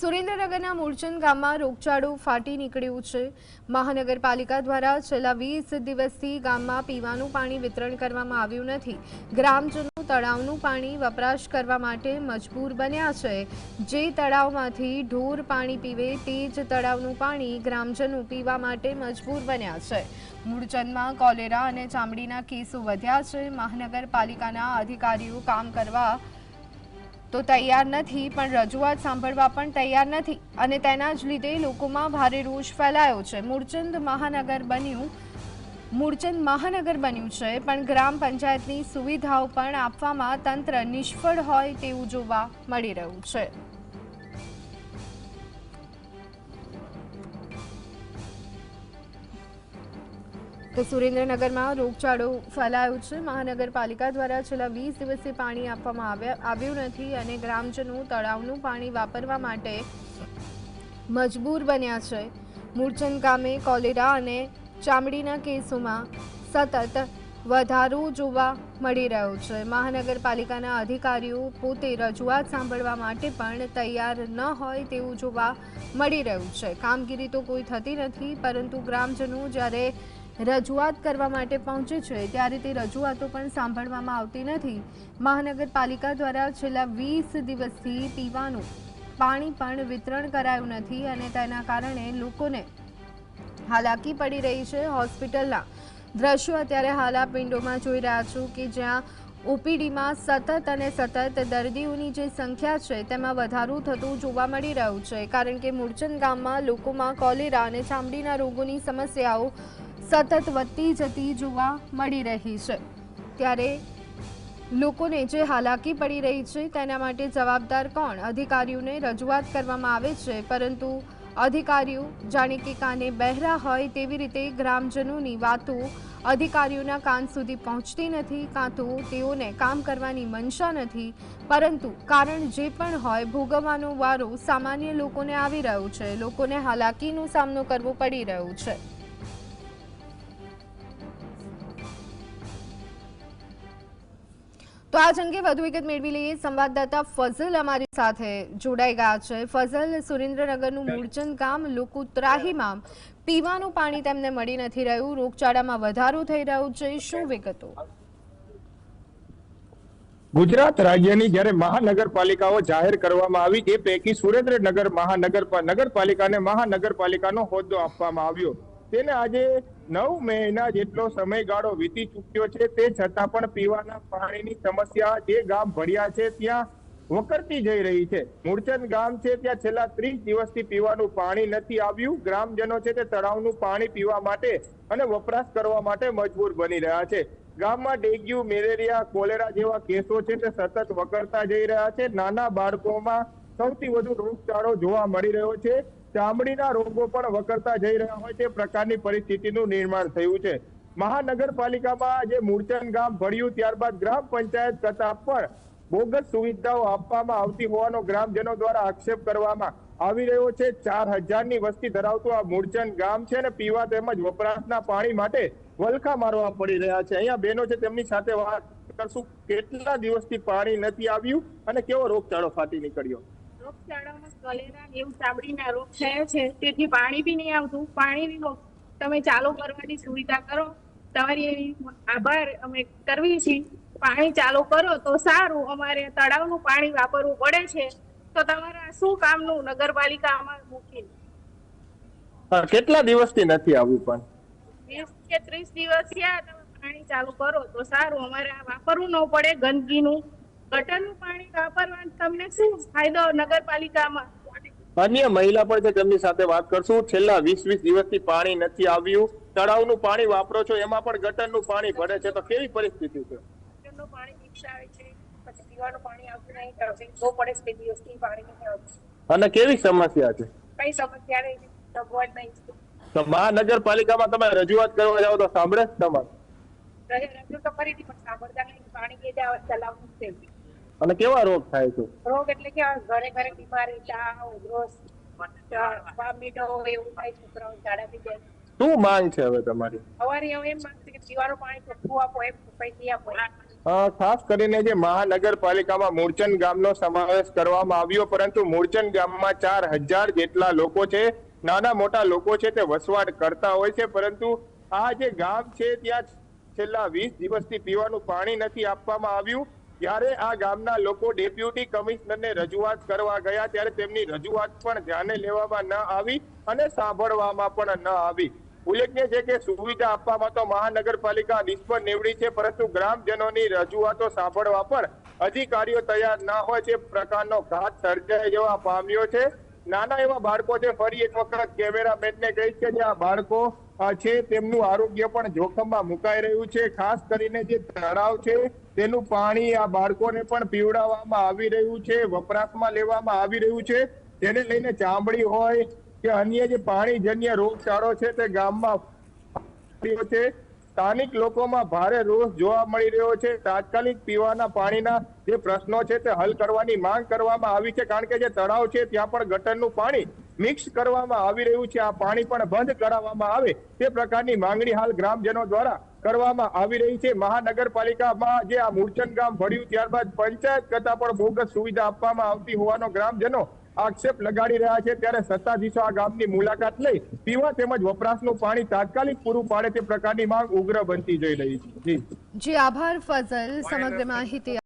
સુરેન્દ્રનગરના મૂળચંદ ગામમાં રોગચાળો ફાટી નીકળ્યું છે. મહાનગરપાલિકા દ્વારા છેલ્લા વીસ દિવસથી ગામમાં પીવાનું પાણી વિતરણ કરવામાં આવ્યું નથી. ગ્રામજનો તળાવનું પાણી વપરાશ કરવા માટે મજબૂર બન્યા છે. જે તળાવમાંથી ઢોર પાણી પીવે તે જ તળાવનું પાણી ગ્રામજનો પીવા માટે મજબૂર બન્યા છે. મૂળચંદમાં કોલેરા અને ચામડીના કેસો વધ્યા છે. મહાનગરપાલિકાના અધિકારીઓ કામ કરવા તો તૈયાર નથી, પણ રજૂઆત સાંભળવા પણ તૈયાર નથી. અને તેના જ લીધે લોકોમાં ભારે રોષ ફેલાયો છે. મૂળચંદ મહાનગર બન્યું, મૂળચંદ મહાનગર બન્યું છે, પણ ગ્રામ પંચાયતની સુવિધાઓ પણ આપવામાં તંત્ર નિષ્ફળ હોય તેવું જોવા મળી રહ્યું છે. તો સુરેન્દ્રનગરમાં રોગચાળો ફેલાયો છે. મહાનગરપાલિકા દ્વારા છેલ્લા વીસ દિવસથી પાણી આપવામાં આવ્યા, આવ્યું નથી અને ગ્રામજનો તળાવનું પાણી વાપરવા માટે મજબૂર બન્યા છે. મૂળચંદ ગામે કોલેરા અને ચામડીના કેસોમાં સતત વધારો જોવા મળી રહ્યો છે. મહાનગરપાલિકાના અધિકારીઓ પોતે રજૂઆત સાંભળવા માટે પણ તૈયાર ન હોય તેવું જોવા મળી રહ્યું છે. કામગીરી તો કોઈ થતી નથી, પરંતુ ગ્રામજનો જ્યારે રજૂઆત કરવા માટે પહોંચે છે. ત્યારે તે રજૂઆતો પણ સાંભળવામાં આવતી નથી. મહાનગરપાલિકા દ્વારા છેલ્લા વીસ દિવસથી પીવાનું પાણી પણ વિતરણ કરાયું નથી અને તેના કારણે લોકોને હાલાકી પડી રહી છે. હોસ્પિટલના દ્રશ્યો અત્યારે હાલ પિંડોમાં જોઈ રહ્યા છું કે જ્યાં ઓપીડીમાં સતત અને સતત દર્દીઓની જે સંખ્યા છે તેમાં વધારો થતું જોવા મળી રહ્યું છે. કારણ કે મૂળચંદ ગામમાં લોકોમાં કોલેરા અને ચામડીના રોગોની સમસ્યાઓ સતત વધતી જતી જોવા મળી રહી છે. ત્યારે લોકોને જે હાલાકી પડી રહી છે, તેના માટે જવાબદાર કોણ? અધિકારીઓને રજૂઆત કરવામાં આવે છે, પરંતુ અધિકારીઓ જાણે કે કાને બહેરા હોય તેવી રીતે ગ્રામજનોની વાતો અધિકારીઓના કાન સુધી પહોંચતી નથી, કાં તો તેઓને કામ કરવાની મનસા નથી, પરંતુ કારણ જે પણ હોય, ભોગવવાનો વારો સામાન્ય લોકોને આવી રહ્યો છે. લોકોને હાલાકીનો સામનો કરવો પડી રહ્યો છે. તો આજ અંગે વધુ વિગત મેળવી લઈએ. સંવાદદાતા ફઝલ અમારી સાથે જોડાઈ ગયા છે. ફઝલ સુરેન્દ્રનગરનું મૂળચંદ ગામ લોકો ત્રાહીમાં પીવાનું પાણી તેમને મળી નથી રહ્યું. રોગચાળામાં વધારો થઈ રહ્યો છે. શું વિગતો? ગુજરાત રાજ્યની જ્યારે મહાનગરપાલિકાઓ જાહેર કરવામાં આવી એ પૈકી સુરેન્દ્રનગર મહાનગર નગરપાલિકાને મહાનગરપાલિકાનો હોદ્દો આપવામાં આવ્યો. તેને આજે નવ મહિના જેટલો સમયગાળો વીતી ચૂક્યો છે, તે છતાં પણ પીવાના પાણીની સમસ્યા જે ગામ ભળ્યા છે, ત્યાં વકરતી જઈ રહી છે. મૂળચંદ ગામ છે, ત્યાં છેલ્લા ત્રીસ દિવસથી પીવાનું પાણી નથી આવ્યું. ગ્રામજનો છે, તે તળાવનું પાણી પીવા માટે અને વપરાશ કરવા માટે મજબૂર બની રહ્યા છે. ગામમાં ડેન્ગ્યુ, મેલેરિયા, કોલેરા જેવા કેસો છે, તે સતત વકરતા જઈ રહ્યા છે. નાના બાળકોમાં સૌથી વધુ રોગચાળો જોવા મળી રહ્યો છે. ચામડીના રોગો પણ વકરતા જઈ રહ્યા હોય તે પ્રકારની પરિસ્થિતિનું નિર્માણ થયું છે. મહાનગરપાલિકામાં જે મૂળચંદ ગામ ભળ્યું ત્યારબાદ ગ્રામ પંચાયત કરતા પણ બોગસ સુવિધાઓ આપવામાં આવતી હોવાનો ગ્રામજનો દ્વારા આક્ષેપ કરવામાં આવી રહ્યો છે. ચાર હજારની વસ્તી ધરાવતું આ મૂળચંદ ગામ છે અને પીવા તેમજ વપરાશના પાણી માટે વલખા મારવા પડી રહ્યા છે. અહીંયા બહેનો છે, તેમની સાથે વાત કરશું. કેટલા દિવસથી પાણી નથી આવ્યું અને કેવો રોગચાળો ફાટી નીકળ્યો? રોગચાળામાં કોલેરા એવું ચામડીના રોગ થયો છે તેથી પાણી બી નહીં આવતું. પાણી તમે ચાલુ કરવાની સુવિધા કરો. તમારી એવી આભાર અમે કરવી છીએ. પાણી ચાલુ કરો તો સારું. અમારે તળાવનું પાણી વાપરવું પડે છે. તો તમારા શું કામનું નગરપાલિકા અમારે મૂકી? હા, કેટલા દિવસથી નથી આવ્યું પણ? વીસ કે ત્રીસ દિવસ થયા તમે પાણી ચાલુ કરો તો સારું. અમારે વાપરવું ન પડે ગંદકીનું. ગટરનું પાણી વાપરવાનો તમને શું ફાયદો નગરપાલિકામાં? અન્ય મહિલા પણ છે તેમની સાથે વાત કરશું. છેલ્લા વીસ વીસ દિવસથી પાણી નથી આવ્યું. તળાવનું પાણી વાપરો છો એમાં પણ ગટરનું પાણી ભરે છે. તો કેવી પરિસ્થિતિ છે? ગટરનું પાણી આવે છે પછી પીવાનું પાણી આવતું નહીં તો પડે બે દિવસથી પાણી નહીં આવતું. અને કેવી સમસ્યા છે? કઈ સમસ્યા નહીં સગવડ નહીં. તો મહાનગરપાલિકામાં તમે રજૂઆત કરવા જાઓ તો સાંભળે જ તમારે? રજૂ તો કરી પણ સાંભળતા નહીં. પાણી કે ત્યાં ચલાવવું છે. અને કેવા રોગ થાય છે? રોગ એટલે કે ઘરે ઘરે બીમારી તાવ ઉધરસ વામિટો એવું થાય છોકરાઓ ઝાડા થઈ જાય શું માંગ છે હવે તમારી? અમારી હવે એમ માંગશે કે પીવાનું પાણી ચોખ્ખું આપો એમ પૈસી આપો. ખાસ કરીને જે મહાનગરપાલિકામાં મૂળચંદ ગામનો સમાવેશ કરવામાં આવ્યો પરંતુ મૂળચંદ ગામમાં ચાર હજાર જેટલા લોકો છે નાના મોટા લોકો છે તે વસવાટ કરતા હોય છે પરંતુ આ જે ગામ છે ત્યાં છેલ્લા વીસ દિવસથી પીવાનું પાણી નથી આપવામાં આવ્યું. ત્યારે આ ગામના લોકો ડેપ્યુટી કમિશનરને રજૂઆત કરવા ગયા ત્યારે તેમની રજૂઆત પણ ધ્યાને લેવામાં ન આવી અને સાંભળવામાં પણ ન આવી. ઉલ્લેખનીય છે કે સુવિધા આપવામાં તો મહાનગરપાલિકા નિષ્ફળ નીવડી છે, પરંતુ ગ્રામજનોની રજૂઆતો સાંભળવા પણ અધિકારીઓ તૈયાર ન હોય તે પ્રકારનો ઘાત સર્જાય જવા પામ્યો છે. નાના એવા બાળકો છે, ફરી એક વખત કેમેરામેનને કહીશ કે જે આ બાળકો છે, તેમનું આરોગ્ય પણ જોખમમાં મુકાઈ રહ્યું છે. ખાસ કરીને જે તળાવ છે, તેનું પાણી આ બાળકોને પણ પીવડાવવામાં આવી રહ્યું છે, વપરાશમાં લેવામાં આવી રહ્યું છે. તેને લઈને ચામડી હોય કે અન્ય જે પાણીજન્ય રોગચાળો છે, તે ગામમાં છે. સ્થાનિક લોકોમાં ભારે રોષ જોવા મળી રહ્યો છે. તાત્કાલિક પીવાના પાણીના જે પ્રશ્નો છે, તે હલ કરવાની માંગ કરવામાં આવી છે. કારણ કે જે તળાવ છે, ત્યાં પણ ગટરનું પાણી મિક્સ કરવામાં આવી રહ્યું છે. આ પાણી પણ બંધ કરાવવામાં આવે તે પ્રકારની માંગણી હાલ ગ્રામજનો દ્વારા કરવામાં આવી રહી છે. મહાનગરપાલિકામાં જે આ મૂળચંદ ગામ ભળ્યું ત્યારબાદ પંચાયત કરતા પણ બોગસ સુવિધા આપવામાં આવતી હોવાનો ગ્રામજનો આક્ષેપ લગાડી રહ્યા છે. ત્યારે સત્તાધીશો આ ગામની મુલાકાત લઈ પીવા તેમજ વપરાશનું પાણી તાત્કાલિક પૂરું પાડે તે પ્રકારની માંગ ઉગ્ર બનતી જઈ રહી છે. જી. જી આભાર ફઝલ. સમગ્ર માહિતી